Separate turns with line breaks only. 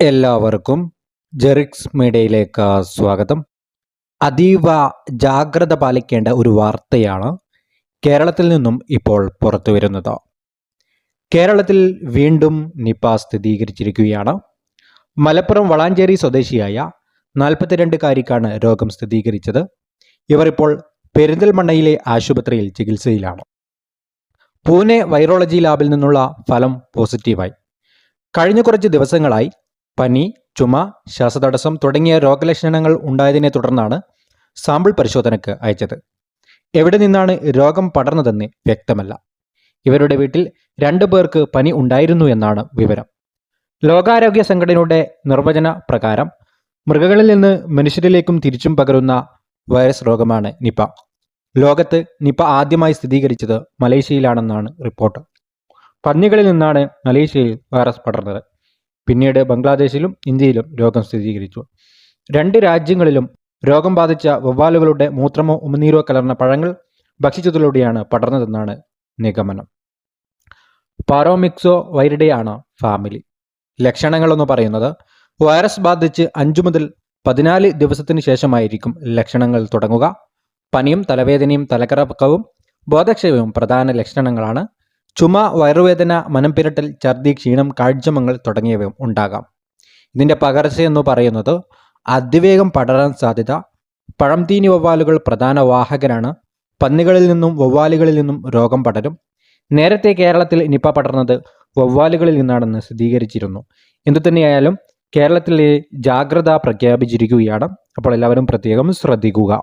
എല്ലാവർക്കും ജെറിക്സ് മീഡിയയിലേക്ക് സ്വാഗതം. അതീവ ജാഗ്രത പാലിക്കേണ്ട ഒരു വാർത്തയാണ് കേരളത്തിൽ നിന്നും ഇപ്പോൾ പുറത്തു വരുന്നത്. കേരളത്തിൽ വീണ്ടും നിപ സ്ഥിരീകരിച്ചിരിക്കുകയാണ്. മലപ്പുറം വളാഞ്ചേരി സ്വദേശിയായ നാൽപ്പത്തിരണ്ടുകാരിക്കാണ് രോഗം സ്ഥിരീകരിച്ചത്. ഇവർ ഇപ്പോൾ പെരിന്തൽമണ്ണയിലെ ആശുപത്രിയിൽ ചികിത്സയിലാണ്. പൂനെ വൈറോളജി ലാബിൽ നിന്നുള്ള ഫലം പോസിറ്റീവായി. കഴിഞ്ഞ കുറച്ച് ദിവസങ്ങളായി പനി ചുമ ശ്വാസതടസ്സം തുടങ്ങിയ രോഗലക്ഷണങ്ങൾ ഉണ്ടായതിനെ തുടർന്നാണ് സാമ്പിൾ പരിശോധനയ്ക്ക് അയച്ചത്. എവിടെ നിന്നാണ് രോഗം പടർന്നതെന്ന് വ്യക്തമല്ല. ഇവരുടെ വീട്ടിൽ രണ്ടു പേർക്ക് പനി ഉണ്ടായിരുന്നു എന്നാണ് വിവരം. ലോകാരോഗ്യ സംഘടനയുടെ നിർവചന പ്രകാരം മൃഗങ്ങളിൽ നിന്ന് മനുഷ്യരിലേക്കും തിരിച്ചും പകരുന്ന വൈറസ് രോഗമാണ് നിപ. ലോകത്ത് നിപ ആദ്യമായി സ്ഥിരീകരിച്ചത് മലേഷ്യയിലാണെന്നാണ് റിപ്പോർട്ട്. പന്നികളിൽ നിന്നാണ് മലേഷ്യയിൽ വൈറസ് പടർന്നത്. പിന്നീട് ബംഗ്ലാദേശിലും ഇന്ത്യയിലും രോഗം സ്ഥിരീകരിച്ചു. രണ്ട് രാജ്യങ്ങളിലും രോഗം ബാധിച്ച വവ്വാലുകളുടെ മൂത്രമോ ഉമിനീരോ കലർന്ന പഴങ്ങൾ ഭക്ഷിച്ചതിലൂടെയാണ് പടർന്നതെന്നാണ് നിഗമനം. പാരോമിക്സോ വൈരിഡെയാണ് ഫാമിലി. ലക്ഷണങ്ങളെന്ന് പറയുന്നത് വൈറസ് ബാധിച്ച് അഞ്ചു മുതൽ പതിനാല് ദിവസത്തിന് ശേഷമായിരിക്കും ലക്ഷണങ്ങൾ തുടങ്ങുക. പനിയും തലവേദനയും തലക്കറക്കവും ബോധക്ഷയവും പ്രധാന ലക്ഷണങ്ങളാണ് ചുമ വയറുവേദന മനംപിരട്ടൽ ഛർദി ക്ഷീണം കാഴ്ചമങ്ങൾ തുടങ്ങിയവയും ഉണ്ടാകാം. ഇതിന്റെ പകർച്ചയെന്ന് പറയുന്നത് അതിവേഗം പടരാൻ സാധ്യത പഴംതീനി വവ്വാലുകൾ പ്രധാന വാഹകരാണ് പന്നികളിൽ നിന്നും വവ്വാലുകളിൽ നിന്നും രോഗം പടരും. നേരത്തെ കേരളത്തിൽ നിപ്പ പടർന്നത് വവ്വാലുകളിൽ നിന്നാണെന്ന് സ്ഥിരീകരിച്ചിരുന്നു. എന്തുതന്നെയായാലും കേരളത്തിലെ ജാഗ്രത പ്രഖ്യാപിച്ചിരിക്കുകയാണ്. അപ്പോൾ എല്ലാവരും പ്രത്യേകം ശ്രദ്ധിക്കുക.